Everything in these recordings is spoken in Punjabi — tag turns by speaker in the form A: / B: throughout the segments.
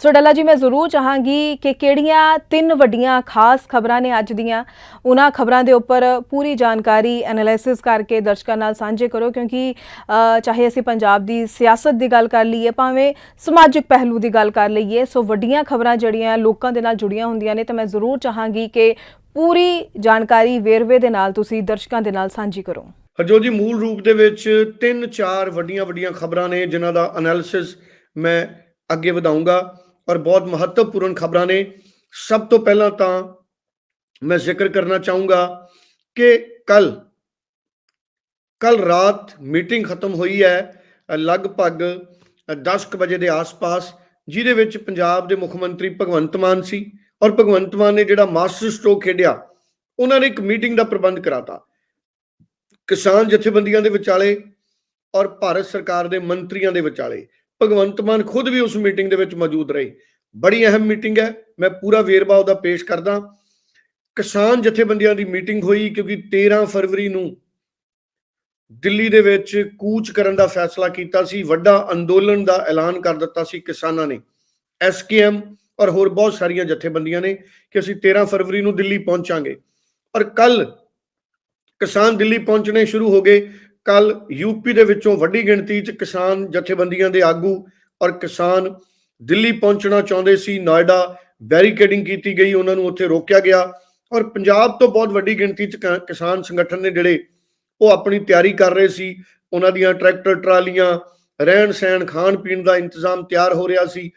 A: ਸੋ ਡੱਲਾ ਜੀ, ਮੈਂ ਜ਼ਰੂਰ ਚਾਹਾਂਗੀ ਕਿ ਕਿਹੜੀਆਂ ਤਿੰਨ ਵੱਡੀਆਂ ਖਾਸ ਖਬਰਾਂ ਨੇ ਅੱਜ ਦੀਆਂ, ਉਹਨਾਂ ਖਬਰਾਂ ਦੇ ਉੱਪਰ ਪੂਰੀ ਜਾਣਕਾਰੀ ਐਨਾਲਿਸਿਸ ਕਰਕੇ ਦਰਸ਼ਕਾਂ ਨਾਲ ਸਾਂਝੇ ਕਰੋ, ਕਿਉਂਕਿ ਚਾਹੇ ਅਸੀਂ ਪੰਜਾਬ ਦੀ ਸਿਆਸਤ ਦੀ ਗੱਲ ਕਰ ਲਈਏ, ਭਾਵੇਂ ਸਮਾਜਿਕ ਪਹਿਲੂ ਦੀ ਗੱਲ ਕਰ ਲਈਏ, ਸੋ ਵੱਡੀਆਂ ਖਬਰਾਂ ਜਿਹੜੀਆਂ ਲੋਕਾਂ ਦੇ ਨਾਲ ਜੁੜੀਆਂ ਹੁੰਦੀਆਂ ਨੇ, ਤਾਂ ਮੈਂ ਜ਼ਰੂਰ ਚਾਹਾਂਗੀ ਕਿ ਪੂਰੀ ਜਾਣਕਾਰੀ ਵੇਰਵੇ ਦੇ ਨਾਲ ਤੁਸੀਂ ਦਰਸ਼ਕਾਂ ਦੇ ਨਾਲ ਸਾਂਝੀ ਕਰੋ।
B: ਹਰਜੋਤ ਜੀ, ਮੂਲ ਰੂਪ ਦੇ ਵਿੱਚ ਤਿੰਨ ਚਾਰ ਵੱਡੀਆਂ ਵੱਡੀਆਂ ਖਬਰਾਂ ਨੇ, ਜਿਨ੍ਹਾਂ ਦਾ ਐਨਾਲਿਸਿਸ ਮੈਂ ਅੱਗੇ ਵਧਾਉਂਗਾ ਔਰ ਬਹੁਤ ਮਹੱਤਵਪੂਰਨ ਖਬਰਾਂ ਨੇ। ਸਭ ਤੋਂ ਪਹਿਲਾਂ ਤਾਂ ਮੈਂ ਜ਼ਿਕਰ ਕਰਨਾ ਚਾਹੂੰਗਾ ਕਿ ਕੱਲ ਕੱਲ ਰਾਤ ਮੀਟਿੰਗ ਖਤਮ ਹੋਈ ਹੈ, ਲਗਭਗ 10 ਕੁ ਵਜੇ ਦੇ ਆਸ-ਪਾਸ, ਜਿਹਦੇ ਵਿੱਚ ਪੰਜਾਬ ਦੇ ਮੁੱਖ ਮੰਤਰੀ ਭਗਵੰਤ ਮਾਨ ਸੀ ਔਰ ਭਗਵੰਤ ਮਾਨ ਨੇ ਜਿਹੜਾ ਮਾਸਟਰ ਸਟ੍ਰੋਕ ਖੇਡਿਆ, ਉਹਨਾਂ ਨੇ ਇੱਕ ਮੀਟਿੰਗ ਦਾ ਪ੍ਰਬੰਧ ਕਰਾਤਾ। ਕਿਸਾਨ ਜਥੇਬੰਦੀਆਂ ਦੇ ਵਿਚਾਲੇ ਔਰ ਭਾਰਤ ਸਰਕਾਰ ਦੇ ਮੰਤਰੀਆਂ ਦੇ ਵਿਚਾਲੇ। ਭਗਵੰਤ ਮਾਨ ਖੁਦ ਵੀ ਉਸ ਮੀਟਿੰਗ ਦੇ ਵਿੱਚ ਮੌਜੂਦ ਰਹੇ। ਬੜੀ ਅਹਿਮ ਮੀਟਿੰਗ ਹੈ। ਮੈਂ ਪੂਰਾ ਵੇਰਵਾ ਉਹਦਾ ਪੇਸ਼ ਕਰਦਾ। ਕਿਸਾਨ ਜਥੇਬੰਦੀਆਂ ਦੀ ਮੀਟਿੰਗ ਹੋਈ ਕਿਉਂਕਿ 13 ਫਰਵਰੀ ਨੂੰ ਦਿੱਲੀ ਦੇ ਵਿੱਚ ਕੂਚ ਕਰਨ ਦਾ ਫੈਸਲਾ ਕੀਤਾ ਸੀ। ਵੱਡਾ ਅੰਦੋਲਨ ਦਾ ਐਲਾਨ ਕਰ ਦਿੱਤਾ ਸੀ ਕਿਸਾਨਾਂ ਨੇ। ਐਸਕੇਐਮ ਔਰ ਹੋਰ ਬਹੁਤ ਸਾਰੀਆਂ ਜਥੇਬੰਦੀਆਂ ਨੇ ਕਿ ਅਸੀਂ 13 ਫਰਵਰੀ ਨੂੰ ਦਿੱਲੀ ਪਹੁੰਚਾਂਗੇ। ਔਰ ਕੱਲ ਕਿਸਾਨ ਦਿੱਲੀ ਪਹੁੰਚਣੇ ਸ਼ੁਰੂ ਹੋ ਗਏ। ਕੱਲ ਯੂਪੀ ਦੇ ਵਿੱਚੋਂ ਵੱਡੀ ਗਿਣਤੀ 'ਚ ਕਿਸਾਨ ਜਥੇਬੰਦੀਆਂ ਦੇ ਆਗੂ ਔਰ ਕਿਸਾਨ ਦਿੱਲੀ ਪਹੁੰਚਣਾ ਚਾਹੁੰਦੇ ਸੀ। ਨੋਇਡਾ ਬੈਰੀਕੇਡਿੰਗ ਕੀਤੀ ਗਈ, ਉਹਨਾਂ ਨੂੰ ਉੱਥੇ ਰੋਕਿਆ ਗਿਆ ਔਰ ਪੰਜਾਬ ਤੋਂ ਬਹੁਤ ਵੱਡੀ ਗਿਣਤੀ 'ਚ ਕ- ਕਿਸਾਨ ਸੰਗਠਨ ਨੇ ਜਿਹੜੇ ਉਹ ਆਪਣੀ ਤਿਆਰੀ ਕਰ ਰਹੇ ਸੀ। ਉਹਨਾਂ ਦੀਆਂ ਟਰੈਕਟਰ, ਟਰਾਲੀਆਂ ਰਹਿਣ ਸਹਿਣ ਖਾਣ ਪੀਣ ਦਾ ਇੰਤਜ਼ਾਮ ਤਿਆਰ ਹੋ ਰਿਹਾ ਸੀ।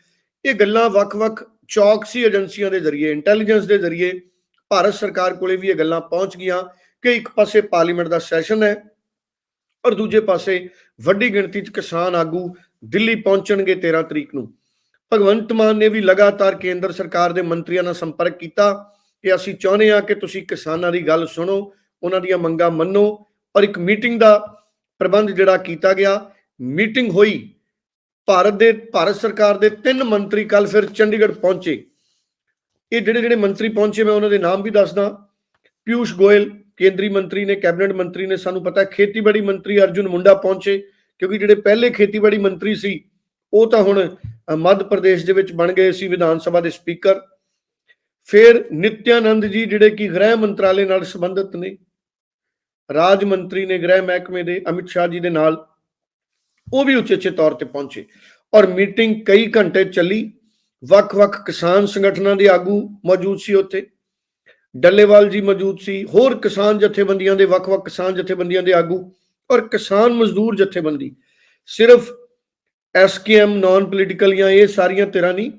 B: ਇਹ ਗੱਲਾਂ ਵੱਖ-ਵੱਖ ਚੌਕਸੀ ਏਜੰਸੀਆਂ ਦੇ ਜ਼ਰੀਏ, ਇੰਟੈਲੀਜੈਂਸ ਦੇ ਜ਼ਰੀਏ ਭਾਰਤ ਸਰਕਾਰ ਕੋਲੇ ਵੀ ਇਹ ਗੱਲਾਂ ਪਹੁੰਚ ਗਈਆਂ ਕਿ ਇੱਕ ਪਾਸੇ ਪਾਰਲੀਮੈਂਟ ਦਾ ਸੈਸ਼ਨ ਹੈ ਔਰ ਦੂਜੇ ਪਾਸੇ ਵੱਡੀ ਗਿਣਤੀ 'ਚ ਕਿਸਾਨ ਆਗੂ ਦਿੱਲੀ ਪਹੁੰਚਣਗੇ 13 ਤਰੀਕ ਨੂੰ। ਭਗਵੰਤ ਮਾਨ ਨੇ ਵੀ ਲਗਾਤਾਰ ਕੇਂਦਰ ਸਰਕਾਰ ਦੇ ਮੰਤਰੀਆਂ ਨਾਲ ਸੰਪਰਕ ਕੀਤਾ ਕਿ ਅਸੀਂ ਚਾਹੁੰਦੇ ਹਾਂ ਕਿ ਤੁਸੀਂ ਕਿਸਾਨਾਂ ਦੀ ਗੱਲ ਸੁਣੋ, ਉਹਨਾਂ ਦੀਆਂ ਮੰਗਾਂ ਮੰਨੋ ਔਰ ਇੱਕ ਮੀਟਿੰਗ ਦਾ ਪ੍ਰਬੰਧ ਜਿਹੜਾ ਕੀਤਾ ਗਿਆ, ਮੀਟਿੰਗ ਹੋਈ। ਭਾਰਤ ਦੇ, ਭਾਰਤ ਸਰਕਾਰ ਦੇ ਤਿੰਨ ਮੰਤਰੀ ਕੱਲ ਫਿਰ ਚੰਡੀਗੜ੍ਹ ਪਹੁੰਚੇ। ਇਹ ਜਿਹੜੇ ਜਿਹੜੇ ਮੰਤਰੀ ਪਹੁੰਚੇ ਮੈਂ ਉਹਨਾਂ ਦੇ ਨਾਮ ਵੀ ਦੱਸਦਾ। ਪਿਊਸ਼ ਗੋਇਲ ਕੇਂਦਰੀ ਮੰਤਰੀ ਨੇ, ਕੈਬਨਿਟ ਮੰਤਰੀ ਨੇ ਸਾਨੂੰ ਪਤਾ ਖੇਤੀਬਾੜੀ ਮੰਤਰੀ ਅਰਜੁਨ ਮੁੰਡਾ ਪਹੁੰਚੇ, ਕਿਉਂਕਿ ਜਿਹੜੇ ਪਹਿਲੇ ਖੇਤੀਬਾੜੀ ਮੰਤਰੀ ਸੀ, ਉਹ ਤਾਂ ਹੁਣ ਮੱਧ ਪ੍ਰਦੇਸ਼ ਦੇ ਵਿੱਚ ਬਣ ਗਏ ਸੀ ਵਿਧਾਨ ਸਭਾ ਦੇ ਸਪੀਕਰ। ਫਿਰ ਨਿਤਿਆਨੰਦ ਜੀ ਜਿਹੜੇ ਕਿ ਗ੍ਰਹਿ ਮੰਤਰਾਲੇ ਨਾਲ ਸੰਬੰਧਿਤ ਨੇ, ਰਾਜ ਮੰਤਰੀ ਨੇ ਗ੍ਰਹਿ ਮਹਿਕਮੇ ਦੇ, ਅਮਿਤ ਸ਼ਾਹ ਜੀ ਦੇ ਨਾਲ, ਉਹ ਵੀ ਉਚੇਚੇ ਤੌਰ ਤੇ ਪਹੁੰਚੇ। ਔਰ ਮੀਟਿੰਗ ਕਈ ਘੰਟੇ ਚੱਲੀ, ਵੱਖ-ਵੱਖ ਕਿਸਾਨ ਸੰਗਠਨਾਂ ਦੇ ਆਗੂ ਮੌਜੂਦ ਸੀ ਉੱਥੇ। ਡੱਲੇਵਾਲ ਜੀ ਮੌਜੂਦ ਸੀ, ਹੋਰ ਕਿਸਾਨ ਜਥੇਬੰਦੀਆਂ ਦੇ, ਵੱਖ-ਵੱਖ ਕਿਸਾਨ ਜਥੇਬੰਦੀਆਂ ਦੇ ਆਗੂ ਔਰ ਕਿਸਾਨ ਮਜ਼ਦੂਰ ਜਥੇਬੰਦੀ। ਸਿਰਫ ਐਸਕੇਐਮ ਨਾਨ ਪੋਲੀਟੀਕਲ ਜਾਂ ਇਹ ਸਾਰੀਆਂ ਧਿਰਾਂ ਨਹੀਂ,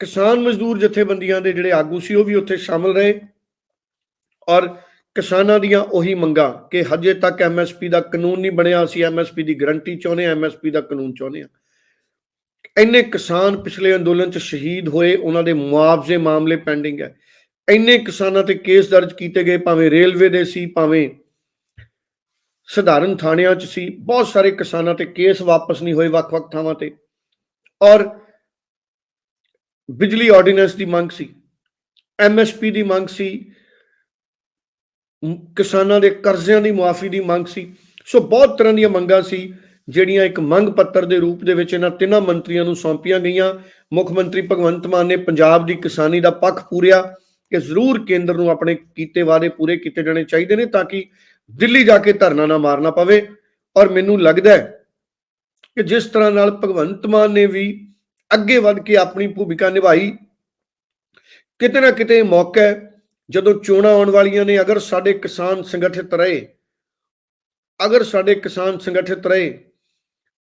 B: ਕਿਸਾਨ ਮਜ਼ਦੂਰ ਜਥੇਬੰਦੀਆਂ ਦੇ ਜਿਹੜੇ ਆਗੂ ਸੀ, ਉਹ ਵੀ ਉੱਥੇ ਸ਼ਾਮਲ ਰਹੇ ਔਰ ਕਿਸਾਨਾਂ ਦੀਆਂ ਉਹੀ ਮੰਗਾਂ ਕਿ ਹਜੇ ਤੱਕ ਐਮਐਸਪੀ ਦਾ ਕਾਨੂੰਨ ਨਹੀਂ ਬਣਿਆ, ਅਸੀਂ ਐਮਐਸਪੀ ਦੀ ਗਰੰਟੀ ਚਾਹੁੰਦੇ ਹਾਂ ਐਮਐਸਪੀ ਦਾ ਕਾਨੂੰਨ ਚਾਹੁੰਦੇ ਹਾਂ। ਇੰਨੇ ਕਿਸਾਨ ਪਿਛਲੇ ਅੰਦੋਲਨ 'ਚ ਸ਼ਹੀਦ ਹੋਏ, ਉਹਨਾਂ ਦੇ ਮੁਆਵਜ਼ੇ ਮਾਮਲੇ ਪੈਂਡਿੰਗ ਹੈ। ਇੰਨੇ ਕਿਸਾਨਾਂ ਤੇ ਕੇਸ ਦਰਜ ਕੀਤੇ ਗਏ, ਭਾਵੇਂ ਰੇਲਵੇ ਦੇ ਸੀ, ਭਾਵੇਂ ਸਧਾਰਨ ਥਾਣਿਆਂ 'ਚ ਸੀ, ਬਹੁਤ ਸਾਰੇ ਕਿਸਾਨਾਂ ਤੇ ਕੇਸ ਵਾਪਸ ਨਹੀਂ ਹੋਏ ਵੱਖ-ਵੱਖ ਥਾਵਾਂ ਤੇ। ਔਰ ਬਿਜਲੀ ਆਰਡੀਨੈਂਸ ਦੀ ਮੰਗ ਸੀ ਐਮਐਸਪੀ ਦੀ ਮੰਗ ਸੀ ਕਿਸਾਨਾਂ ਦੇ ਕਰਜ਼ਿਆਂ ਦੀ ਮੁਆਫੀ ਦੀ ਮੰਗ ਸੀ। ਸੋ ਬਹੁਤ ਤਰ੍ਹਾਂ ਦੀਆਂ ਮੰਗਾਂ ਸੀ, ਜਿਹੜੀਆਂ ਇੱਕ ਮੰਗ ਪੱਤਰ ਦੇ ਰੂਪ ਦੇ ਵਿੱਚ ਇਹਨਾਂ ਤਿੰਨਾਂ ਮੰਤਰੀਆਂ ਨੂੰ ਸੌਂਪੀਆਂ ਗਈਆਂ। ਮੁੱਖ ਮੰਤਰੀ ਭਗਵੰਤ ਮਾਨ ਨੇ ਪੰਜਾਬ ਦੀ ਕਿਸਾਨੀ ਦਾ ਪੱਖ ਪੂਰਿਆ। ਕਿ ਜ਼ਰੂਰ ਕੇਂਦਰ ਨੂੰ ਆਪਣੇ ਕੀਤੇ ਵਾਅਦੇ ਪੂਰੇ ਕੀਤੇ ਜਾਣੇ ਚਾਹੀਦੇ ਨੇ ਤਾਂ ਕਿ ਦਿੱਲੀ ਜਾ ਕੇ ਧਰਨਾ ਨਾ ਮਾਰਨਾ ਪਵੇ। ਔਰ ਮੈਨੂੰ ਲੱਗਦਾ ਹੈ ਕਿ ਜਿਸ ਤਰ੍ਹਾਂ ਨਾਲ ਭਗਵੰਤ ਮਾਨ ਨੇ ਵੀ ਅੱਗੇ ਵੱਧ ਕੇ ਆਪਣੀ ਭੂਮਿਕਾ ਨਿਭਾਈ, ਕਿਤੇ ਨਾ ਕਿਤੇ ਮੌਕਾ ਜਦੋਂ ਚੋਣਾਂ ਆਉਣ ਵਾਲੀਆਂ ਨੇ, ਅਗਰ ਸਾਡੇ ਕਿਸਾਨ ਸੰਗਠਿਤ ਰਹੇ, ਅਗਰ ਸਾਡੇ ਕਿਸਾਨ ਸੰਗਠਿਤ ਰਹੇ,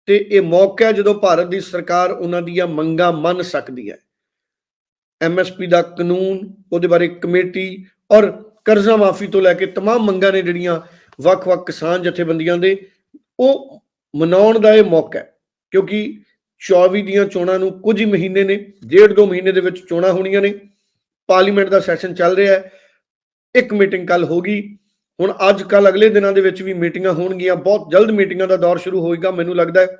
B: ਤੇ ਇਹ ਮੌਕਾ ਜਦੋਂ ਭਾਰਤ ਦੀ ਸਰਕਾਰ ਉਹਨਾਂ ਦੀਆਂ ਮੰਗਾਂ ਮੰਨ ਸਕਦੀ ਹੈ। ਐਮਐਸਪੀ ਦਾ ਕਾਨੂੰਨ ਉਹਦੇ ਬਾਰੇ ਕਮੇਟੀ ਔਰ ਕਰਜ਼ਾ ਮਾਫੀ ਤੋਂ ਲੈ ਕੇ तमाम ਮੰਗਾਂ ਨੇ ਜਿਹੜੀਆਂ ਵੱਖ-ਵੱਖ ਕਿਸਾਨ ਜਥੇਬੰਦੀਆਂ ਦੇ ਉਹ ਮਨਾਉਣ ਦਾ ਇਹ ਮੌਕਾ ਹੈ ਕਿਉਂਕਿ 24 ਦੀਆਂ ਚੋਣਾਂ ਨੂੰ ਕੁਝ ਹੀ ਮਹੀਨੇ ਨੇ ਡੇਢ ਦੋ ਮਹੀਨੇ ਦੇ ਵਿੱਚ ਚੋਣਾਂ ਹੋਣੀਆਂ ਨੇ ਪਾਰਲੀਮੈਂਟ ਦਾ ਸੈਸ਼ਨ ਚੱਲ ਰਿਹਾ ਹੈ ਇੱਕ ਮੀਟਿੰਗ ਕੱਲ ਹੋਗੀ ਹੁਣ ਅੱਜ ਕੱਲ ਅਗਲੇ ਦਿਨਾਂ ਦੇ ਵਿੱਚ ਵੀ ਮੀਟਿੰਗਾਂ ਹੋਣਗੀਆਂ ਬਹੁਤ ਜਲਦ ਮੀਟਿੰਗਾਂ ਦਾ ਦੌਰ ਸ਼ੁਰੂ ਹੋਏਗਾ ਮੈਨੂੰ ਲੱਗਦਾ ਹੈ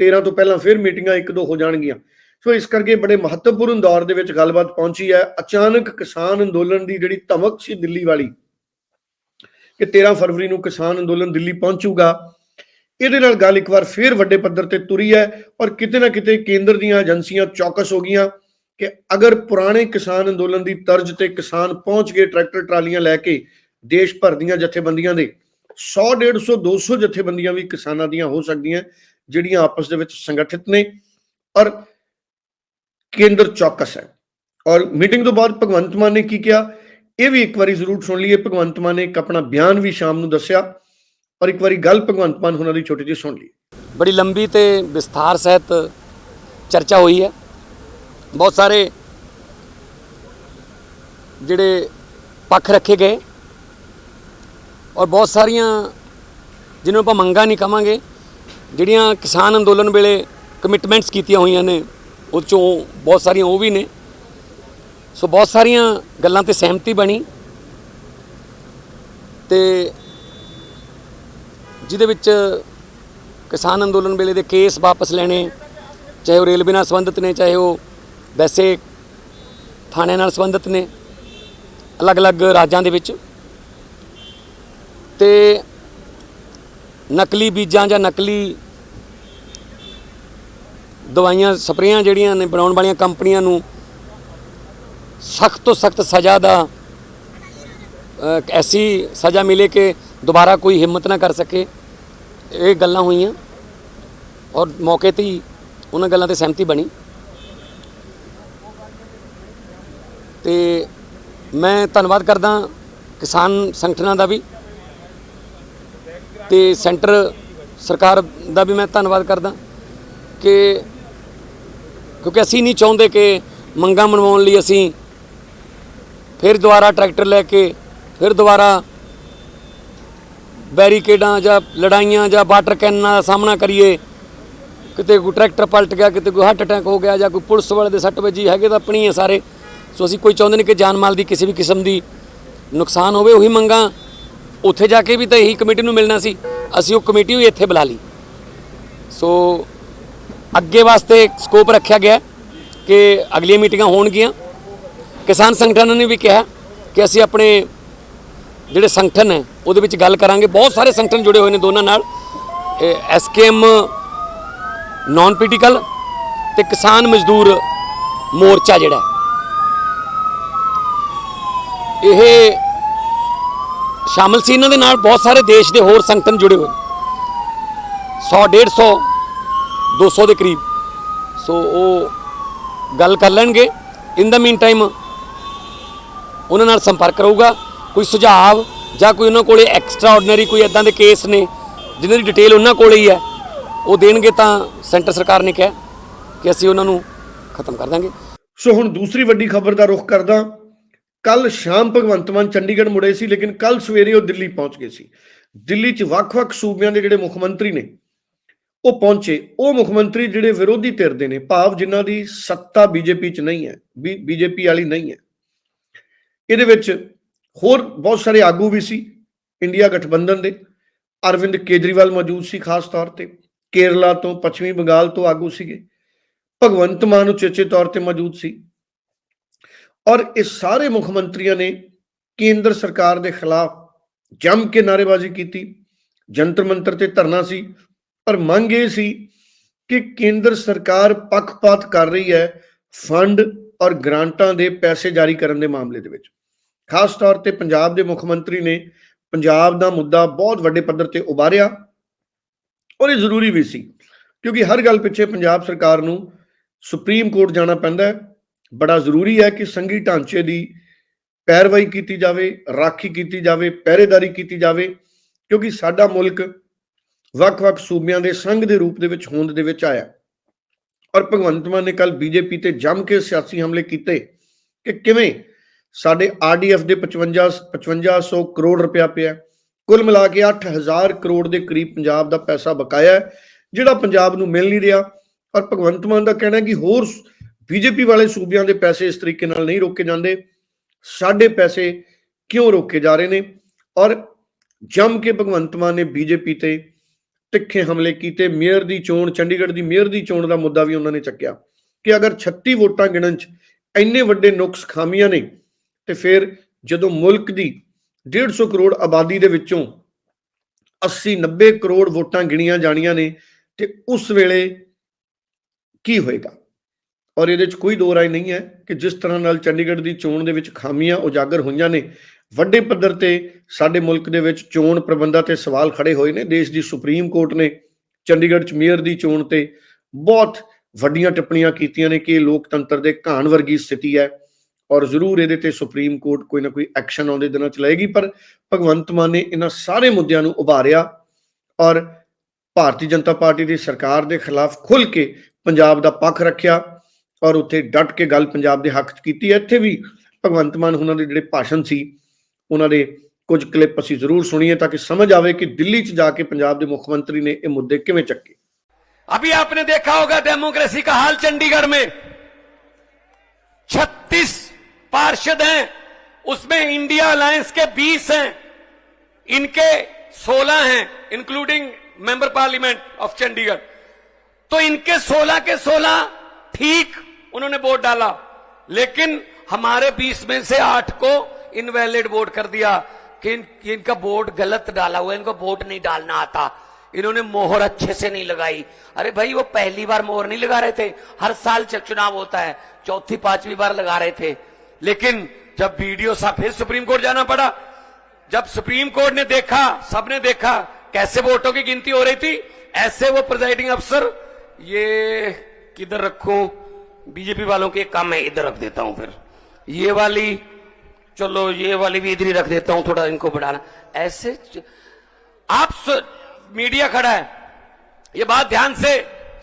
B: 13 ਤੋਂ ਪਹਿਲਾਂ ਫਿਰ ਮੀਟਿੰਗਾਂ ਇੱਕ ਦੋ ਹੋ ਜਾਣਗੀਆਂ ਸੋ ਇਸ ਕਰਕੇ ਬੜੇ ਮਹੱਤਵਪੂਰਨ ਦੌਰ ਦੇ ਵਿੱਚ ਗੱਲਬਾਤ ਪਹੁੰਚੀ ਹੈ। ਅਚਾਨਕ ਕਿਸਾਨ ਅੰਦੋਲਨ ਦੀ ਜਿਹੜੀ ਧਮਕ ਸੀ ਦਿੱਲੀ ਵਾਲੀ ਕਿ 13 ਫਰਵਰੀ ਨੂੰ ਕਿਸਾਨ ਅੰਦੋਲਨ ਦਿੱਲੀ ਪਹੁੰਚੂਗਾ, ਇਹਦੇ ਨਾਲ ਗੱਲ ਇੱਕ ਵਾਰ ਫੇਰ ਵੱਡੇ ਪੱਧਰ ਤੇ ਤੁਰੀ ਹੈ ਔਰ ਕਿਤੇ ਨਾ ਕਿਤੇ ਕੇਂਦਰ ਦੀਆਂ ਏਜੰਸੀਆਂ ਚੌਕਸ ਹੋ ਗਈਆਂ ਕਿ ਅਗਰ ਪੁਰਾਣੇ ਕਿਸਾਨ ਅੰਦੋਲਨ ਦੀ ਤਰਜ਼ ਤੇ ਕਿਸਾਨ ਪਹੁੰਚ ਗਏ ਟਰੈਕਟਰ ਟਰਾਲੀਆਂ ਲੈ ਕੇ ਦੇਸ਼ ਭਰ ਦੀਆਂ ਜਥੇਬੰਦੀਆਂ ਦੇ 100 150 200 ਜਥੇਬੰਦੀਆਂ ਵੀ ਕਿਸਾਨਾਂ ਦੀਆਂ ਹੋ ਸਕਦੀਆਂ, ਜਿਹੜੀਆਂ ਆਪਸ ਦੇ ਵਿੱਚ ਸੰਗਠਿਤ ਨੇ। ਔਰ ਕੇਂਦਰ ਚੌਕਸ ਹੈ। ਔਰ ਮੀਟਿੰਗ ਤੋਂ ਬਾਅਦ ਭਗਵੰਤ ਮਾਨ ਨੇ ਕੀ ਕਿਹਾ? ਇਹ ਵੀ ਇੱਕ ਵਾਰੀ ਜ਼ਰੂਰ ਸੁਣ ਲਈਏ। ਭਗਵੰਤ ਮਾਨ ਨੇ ਇੱਕ ਆਪਣਾ ਬਿਆਨ ਵੀ ਸ਼ਾਮ ਨੂੰ ਦੱਸਿਆ ਔਰ ਇੱਕ ਵਾਰੀ ਗੱਲ ਭਗਵੰਤ ਮਾਨ ਉਹਨਾਂ ਦੀ ਛੋਟੀ ਜਿਹੀ ਸੁਣ ਲਈ।
C: ਬੜੀ ਲੰਬੀ ਤੇ ਵਿਸਥਾਰ ਸਹਿਤ ਚਰਚਾ ਹੋਈ ਹੈ। ਬਹੁਤ ਸਾਰੇ ਜਿਹੜੇ ਪੱਖ ਰੱਖੇ ਗਏ ਔਰ ਬਹੁਤ ਸਾਰੀਆਂ ਜਿਹਨੂੰ ਆਪਾਂ ਮੰਗਾਂ ਨਹੀਂ ਕਵਾਂਗੇ, ਜਿਹੜੀਆਂ ਕਿਸਾਨ ਅੰਦੋਲਨ ਵੇਲੇ ਕਮਿਟਮੈਂਟਸ ਕੀਤੀਆਂ ਹੋਈਆਂ ਨੇ ਉਹ 'ਚੋਂ ਬਹੁਤ ਸਾਰੀਆਂ ਉਹ ਵੀ ਨੇ। ਸੋ ਬਹੁਤ ਸਾਰੀਆਂ ਗੱਲਾਂ ਤੇ ਸਹਿਮਤੀ ਬਣੀ। ਤੇ ਜਿਹਦੇ ਵਿੱਚ ਕਿਸਾਨ ਅੰਦੋਲਨ ਵੇਲੇ ਦੇ ਕੇਸ ਵਾਪਸ ਲੈਣੇ, ਚਾਹੇ ਉਹ ਰੇਲਵੇ ਨਾਲ ਸੰਬੰਧਿਤ ਨੇ, ਚਾਹੇ ਉਹ ਵੈਸੇ ਥਾਣੇ ਨਾਲ ਸੰਬੰਧਿਤ ਨੇ, ਅਲੱਗ-ਅਲੱਗ ਰਾਜਾਂ ਦੇ ਵਿੱਚ। ਤੇ ਨਕਲੀ ਬੀਜਾਂ ਜਾਂ ਨਕਲੀ ਦਵਾਈਆਂ, ਸਪਰੇਆਂ ਜਿਹੜੀਆਂ ਨੇ ਬਣਾਉਣ ਵਾਲੀਆਂ ਕੰਪਨੀਆਂ ਨੂੰ ਸਖਤ ਤੋਂ ਸਖਤ ਸਜ਼ਾ ਦਾ ਐਸੀ ਸਜ਼ਾ ਮਿਲੇ ਕਿ ਦੁਬਾਰਾ ਕੋਈ ਹਿੰਮਤ ਨਾ ਕਰ ਸਕੇ। ਇਹ ਗੱਲਾਂ ਹੋਈਆਂ ਔਰ ਮੌਕੇ ਤੇ ਹੀ ਉਹਨਾਂ ਗੱਲਾਂ ਤੇ ਸਹਿਮਤੀ ਬਣੀ। ਤੇ ਮੈਂ ਧੰਨਵਾਦ ਕਰਦਾ ਕਿਸਾਨ ਸੰਗਠਨਾਂ ਦਾ ਵੀ ਤੇ ਸੈਂਟਰ ਸਰਕਾਰ ਦਾ ਵੀ ਮੈਂ ਧੰਨਵਾਦ ਕਰਦਾ ਕਿ ਕਿਉਂਕਿ ਅਸੀਂ ਨਹੀਂ ਚਾਹੁੰਦੇ ਕਿ ਮੰਗਾਂ ਮਨਵਾਉਣ ਲਈ ਅਸੀਂ ਫਿਰ ਦੁਬਾਰਾ ਟਰੈਕਟਰ ਲੈ ਕੇ, ਫਿਰ ਦੁਬਾਰਾ ਬੈਰੀਕੇਡਾਂ ਜਾਂ ਲੜਾਈਆਂ ਜਾਂ ਵਾਟਰ ਕੈਨਾਂ ਦਾ ਸਾਹਮਣਾ ਕਰੀਏ। ਕਿਤੇ ਕੋਈ ਟਰੈਕਟਰ ਪਲਟ ਗਿਆ, ਕਿਤੇ ਕੋਈ ਹਾਰਟ ਅਟੈਕ ਹੋ ਗਿਆ ਜਾਂ ਕੋਈ ਪੁਲਿਸ ਵਾਲੇ ਦੇ ਸੱਟ ਵੱਜੀ, ਹੈਗੇ ਤਾਂ ਆਪਣੀ ਹੈ ਸਾਰੇ। ਸੋ ਅਸੀਂ ਕੋਈ ਚਾਹੁੰਦੇ ਨਹੀਂ ਕਿ ਜਾਨ ਮਾਲ ਦੀ ਕਿਸੇ ਵੀ ਕਿਸਮ ਦੀ ਨੁਕਸਾਨ ਹੋਵੇ, ਉਹੀ ਮੰਗਾਂ ਉੱਥੇ ਜਾ ਕੇ ਵੀ ਤਾਂ ਇਹੀ ਕਮੇਟੀ ਨੂੰ ਮਿਲਣਾ ਸੀ। ਅਸੀਂ ਉਹ ਕਮੇਟੀ ਵੀ ਇੱਥੇ ਬੁਲਾ ਲਈ। ਸੋ ਅੱਗੇ ਵਾਸਤੇ ਸਕੋਪ ਰੱਖਿਆ ਗਿਆ ਕਿ ਅਗਲੀਆਂ ਮੀਟਿੰਗਾਂ ਹੋਣਗੀਆਂ। ਕਿਸਾਨ ਸੰਗਠਨਾਂ ਨੇ ਵੀ ਕਿਹਾ ਕਿ ਅਸੀਂ ਆਪਣੇ ਜਿਹੜੇ ਸੰਗਠਨ ਹੈ, ਉਹਦੇ ਵਿੱਚ ਗੱਲ ਕਰਾਂਗੇ। ਬਹੁਤ ਸਾਰੇ ਸੰਗਠਨ ਜੁੜੇ ਹੋਏ ਨੇ ਦੋਨਾਂ ਨਾਲ। ਐਸਕੇਐਮ ਨਾਨ ਪੋਲੀਟੀਕਲ ਤੇ ਕਿਸਾਨ ਮਜ਼ਦੂਰ ਮੋਰਚਾ ਜਿਹੜਾ ਇਹ ਸ਼ਾਮਲ ਸੀ ਇਹਨਾਂ ਦੇ ਨਾਲ। ਬਹੁਤ ਸਾਰੇ ਦੇਸ਼ ਦੇ ਹੋਰ ਸੰਗਠਨ ਜੁੜੇ ਹੋਏ 100 150 200 ਦੇ ਕਰੀਬ। ਸੋ ਉਹ ਗੱਲ ਕਰ ਲੈਣਗੇ। ਇਨ ਦਾ ਮੀਨ ਟਾਈਮ ਉਹਨਾਂ ਨਾਲ ਸੰਪਰਕ ਰਹੂਗਾ। ਕੋਈ ਸੁਝਾਅ ਜਾਂ ਕੋਈ ਉਹਨਾਂ ਕੋਲੇ ਐਕਸਟਰਾ ਆਰਡੀਨਰੀ ਕੋਈ ਇਦਾਂ ਦੇ ਕੇਸ ਨੇ ਜਿਨ੍ਹਾਂ ਦੀ ਡਿਟੇਲ ਉਹਨਾਂ ਕੋਲੇ ਹੀ ਹੈ, ਉਹ ਦੇਣਗੇ ਤਾਂ ਸੈਂਟਰ ਸਰਕਾਰ ਨੇ ਕਿਹਾ ਕਿ ਅਸੀਂ ਉਹਨਾਂ ਨੂੰ ਖਤਮ ਕਰ ਦਾਂਗੇ।
B: ਸੋ ਹੁਣ ਦੂਸਰੀ ਵੱਡੀ ਖਬਰ ਦਾ ਰੁਖ ਕਰਦਾ। ਕੱਲ ਸ਼ਾਮ ਭਗਵੰਤ ਮਾਨ ਚੰਡੀਗੜ੍ਹ ਮੁੜੇ ਸੀ, ਲੇਕਿਨ ਕੱਲ ਸਵੇਰੇ ਉਹ ਦਿੱਲੀ ਪਹੁੰਚ ਗਏ ਸੀ। ਦਿੱਲੀ 'ਚ ਵੱਖ-ਵੱਖ ਸੂਬਿਆਂ ਦੇ ਜਿਹੜੇ ਮੁੱਖ ਮੰਤਰੀ ਨੇ ਉਹ ਪਹੁੰਚੇ। ਉਹ ਮੁੱਖ ਮੰਤਰੀ ਜਿਹੜੇ ਵਿਰੋਧੀ ਧਿਰ ਦੇ ਨੇ, ਭਾਵ ਜਿਨ੍ਹਾਂ ਦੀ ਸੱਤਾ ਬੀਜੇਪੀ 'ਚ ਨਹੀਂ ਹੈ ਬੀਜੇਪੀ ਵਾਲੀ ਨਹੀਂ ਹੈ। ਇਹਦੇ ਵਿੱਚ ਹੋਰ ਬਹੁਤ ਸਾਰੇ ਆਗੂ ਵੀ ਸੀ, ਇੰਡੀਆ ਗਠਬੰਧਨ ਦੇ। ਅਰਵਿੰਦ ਕੇਜਰੀਵਾਲ ਮੌਜੂਦ ਸੀ ਖਾਸ ਤੌਰ ਤੇ। ਕੇਰਲਾ ਤੋਂ ਪੱਛਮੀ ਬੰਗਾਲ ਤੋਂ ਆਗੂ ਸੀਗੇ। ਭਗਵੰਤ ਮਾਨ ਉਚੇਚੇ ਤੌਰ ਤੇ ਮੌਜੂਦ ਸੀ। ਔਰ ਇਹ ਸਾਰੇ ਮੁੱਖ ਮੰਤਰੀਆਂ ਨੇ ਕੇਂਦਰ ਸਰਕਾਰ ਦੇ ਖਿਲਾਫ ਜੰਮ ਕੇ ਨਾਅਰੇਬਾਜ਼ੀ ਕੀਤੀ। ਜੰਤਰ ਮੰਤਰ ਤੇ ਧਰਨਾ ਸੀ। ਪਰ ਮੰਗ ਇਹ ਸੀ ਕਿ ਕੇਂਦਰ ਸਰਕਾਰ ਪੱਖਪਾਤ ਕਰ ਰਹੀ ਹੈ ਫੰਡ ਔਰ ਗ੍ਰਾਂਟਾਂ ਦੇ ਪੈਸੇ ਜਾਰੀ ਕਰਨ ਦੇ ਮਾਮਲੇ ਦੇ ਵਿੱਚ। ਖਾਸ ਤੌਰ ਤੇ ਪੰਜਾਬ ਦੇ ਮੁੱਖ ਮੰਤਰੀ ਨੇ ਪੰਜਾਬ ਦਾ ਮੁੱਦਾ ਬਹੁਤ ਵੱਡੇ ਪੱਧਰ ਤੇ ਉਭਾਰਿਆ ਔਰ ਇਹ ਜ਼ਰੂਰੀ ਵੀ ਸੀ, ਕਿਉਂਕਿ ਹਰ ਗੱਲ ਪਿੱਛੇ ਪੰਜਾਬ ਸਰਕਾਰ ਨੂੰ ਸੁਪਰੀਮ ਕੋਰਟ ਜਾਣਾ ਪੈਂਦਾ ਹੈ। ਬੜਾ ਜ਼ਰੂਰੀ ਹੈ ਕਿ ਸੰਘੀ ਢਾਂਚੇ ਦੀ ਪੈਰਵਾਈ ਕੀਤੀ ਜਾਵੇ, ਰਾਖੀ ਕੀਤੀ ਜਾਵੇ, ਪਹਿਰੇਦਾਰੀ ਕੀਤੀ ਜਾਵੇ, ਕਿਉਂਕਿ ਸਾਡਾ ਮੁਲਕ ਵੱਖ-ਵੱਖ ਸੂਬਿਆਂ ਦੇ ਸੰਘ ਦੇ ਰੂਪ ਦੇ ਵਿੱਚ, ਹੋਂਦ ਦੇ ਵਿੱਚ ਆਇਆ। ਔਰ ਭਗਵੰਤ ਮਾਨ ਨੇ ਕੱਲ ਬੀਜੇਪੀ ਤੇ ਜੰਮ ਕੇ ਸਿਆਸੀ ਹਮਲੇ ਕੀਤੇ ਕਿ ਕਿਵੇਂ ਸਾਡੇ ਆਰਡੀਐਫ ਦੇ 55 5500 ਕਰੋੜ ਰੁਪਇਆ ਪਿਆ। ਕੁੱਲ ਮਿਲਾ ਕੇ 8000 ਕਰੋੜ ਦੇ ਕਰੀਬ ਪੰਜਾਬ ਦਾ ਪੈਸਾ ਬਕਾਇਆ ਹੈ, ਜਿਹੜਾ ਪੰਜਾਬ ਨੂੰ ਮਿਲ ਨਹੀਂ ਰਿਹਾ। ਔਰ ਭਗਵੰਤ ਮਾਨ ਦਾ ਕਹਿਣਾ ਕਿ ਹੋਰ ਬੀਜੇਪੀ ਵਾਲੇ ਸੂਬਿਆਂ ਦੇ ਪੈਸੇ ਇਸ ਤਰੀਕੇ ਨਾਲ ਨਹੀਂ ਰੋਕੇ ਜਾਂਦੇ। ਸਾਡੇ ਪੈਸੇ ਕਿਉਂ ਰੋਕੇ ਜਾ ਰਹੇ ਨੇ? ਔਰ ਜੰਮ ਕੇ ਭਗਵੰਤ ਮਾਨ ਨੇ ਬੀਜੇਪੀ ਤੇ ਤਿੱਖੇ ਹਮਲੇ ਕੀਤੇ, ਮੇਅਰ ਦੀ ਚੋਣ, ਚੰਡੀਗੜ੍ਹ ਦੀ ਮੇਅਰ ਦੀ ਚੋਣ ਦਾ ਮੁੱਦਾ ਵੀ ਉਹਨਾਂ ਨੇ ਚੱਕਿਆ ਕਿ ਅਗਰ 36 ਵੋਟਾਂ ਗਿਣਨ ਚ ਇੰਨੇ ਵੱਡੇ ਨੁਕਸ ਖਾਮੀਆਂ ਨੇ, ਤੇ ਫਿਰ ਜਦੋਂ ਮੁਲਕ ਦੀ 150 ਕਰੋੜ ਆਬਾਦੀ ਦੇ ਵਿੱਚੋਂ 80 90 ਕਰੋੜ ਵੋਟਾਂ ਗਿਣੀਆਂ ਜਾਣੀਆਂ ਨੇ, ਤੇ ਉਸ ਵੇਲੇ ਕੀ ਹੋਏਗਾ? ਔਰ ਇਹਦੇ ਚ ਕੋਈ ਦੋ ਰਾਏ ਨਹੀਂ ਹੈ ਕਿ ਜਿਸ ਤਰ੍ਹਾਂ ਨਾਲ ਚੰਡੀਗੜ੍ਹ ਦੀ ਚੋਣ ਦੇ ਵਿੱਚ ਖਾਮੀਆਂ ਉਜਾਗਰ ਹੋਈਆਂ ਨੇ, ਵੱਡੇ ਪੱਧਰ ਤੇ ਸਾਡੇ ਮੁਲਕ ਦੇ ਵਿੱਚ ਚੋਣ ਪ੍ਰਬੰਧਾਂ ਤੇ ਸਵਾਲ ਖੜੇ ਹੋਏ ਨੇ, ਦੇਸ਼ ਦੀ ਸੁਪਰੀਮ ਕੋਰਟ ਨੇ ਚੰਡੀਗੜ੍ਹ ਚ ਮੇਅਰ ਦੀ ਚੋਣ ਤੇ ਬਹੁਤ ਵੱਡੀਆਂ ਟਿੱਪਣੀਆਂ ਕੀਤੀਆਂ ਨੇ ਕਿ ਇਹ ਲੋਕਤੰਤਰ ਦੇ ਘਾਣ ਵਰਗੀ ਸਥਿਤੀ ਹੈ ਔਰ ਜ਼ਰੂਰ ਇਹਦੇ ਤੇ ਸੁਪਰੀਮ ਕੋਰਟ ਕੋਈ ਨਾ ਕੋਈ ਐਕਸ਼ਨ ਆਉਂਦੇ ਦਿਨਾਂ ਚ ਲਏਗੀ, ਪਰ ਭਗਵੰਤ ਮਾਨ ਨੇ ਇਹਨਾਂ ਸਾਰੇ ਮੁੱਦਿਆਂ ਨੂੰ ਉਭਾਰਿਆ ਔਰ ਭਾਰਤੀ ਜਨਤਾ ਪਾਰਟੀ ਦੀ ਸਰਕਾਰ ਦੇ ਖਿਲਾਫ ਖੁੱਲ ਕੇ ਪੰਜਾਬ ਦਾ ਪੱਖ ਰੱਖਿਆ। ਔਰ ਉੱਥੇ ਡਟ ਕੇ ਗੱਲ ਪੰਜਾਬ ਦੇ ਹੱਕ 'ਚ ਕੀਤੀ ਹੈ। ਇੱਥੇ ਵੀ ਭਗਵੰਤ ਮਾਨ ਉਹਨਾਂ ਦੇ ਜਿਹੜੇ ਭਾਸ਼ਣ ਸੀ ਉਹਨਾਂ ਦੇ ਕੁਝ ਕਲਿੱਪ ਅਸੀਂ ਜ਼ਰੂਰ ਸੁਣੀਏ ਤਾਂ ਕਿ ਸਮਝ ਆਵੇ ਕਿ ਦਿੱਲੀ 'ਚ ਜਾ ਕੇ ਪੰਜਾਬ ਦੇ ਮੁੱਖ ਮੰਤਰੀ ਨੇ ਇਹ ਮੁੱਦੇ ਕਿਵੇਂ ਚੱਕੇ
C: अभी आपने देखा होगा डेमोक्रेसी का हाल चंडीगढ़ में 36 पार्षद हैं उसमें इंडिया अलायंस के 20 हैं इनके 16 हैं including member parliament of Chandigarh तो इनके 16 के 16 ठीक उन्होंने वोट डाला। लेकिन हमारे 20 में से 8 को इनवैलिड वोट कर दिया कि इन, इनका वोट गलत डाला हुआ इनको वोट नहीं डालना आता। इन्होंने मोहर अच्छे से नहीं लगाई। अरे भाई वो पहली बार मोहर नहीं लगा रहे थे। हर साल चुनाव होता है। चौथी पांचवी बार लगा रहे थे। लेकिन जब वीडियो सा फिर सुप्रीम कोर्ट जाना पड़ा। जब सुप्रीम कोर्ट ने देखा सबने देखा कैसे वोटों की गिनती हो रही थी। ऐसे वो प्रिजाइडिंग अफसर ये किधर रखूँ? बीजेपी वालों के काम मैं इधर रख देता हूँ फिर। ये वाली, चलो, ये वाली भी इधर ही रख देता हूँ, थोड़ा इनको बढ़ाना। ऐसे आप मीडिया खड़ा है। ये बात ध्यान से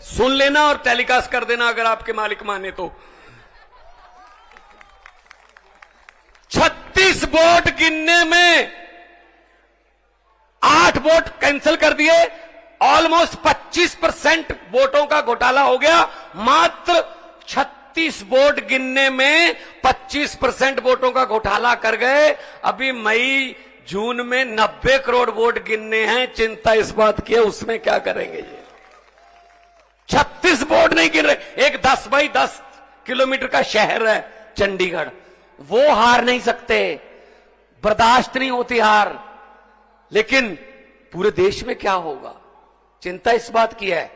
C: सुन लेना और टेलीकास्ट कर देना अगर आपके मालिक माने तो। 36 वोट गिनने में आठ वोट कैंसिल कर दिए, ऑलमोस्ट 25 परसेंट वोटों का घोटाला हो गया, मात्र छत्तीस वोट गिनने में 25 परसेंट वोटों का घोटाला कर गए। अभी मई, जून में 90 करोड़ वोट गिनने हैं। चिंता इस बात की है, उसमें क्या करेंगे ये? छत्तीस वोट नहीं गिन रहे। एक दस बाई दस किलोमीटर का शहर है चंडीगढ़। वो हार नहीं सकते। बर्दाश्त नहीं होती हार। लेकिन पूरे देश में क्या होगा? चिंता इस बात की है।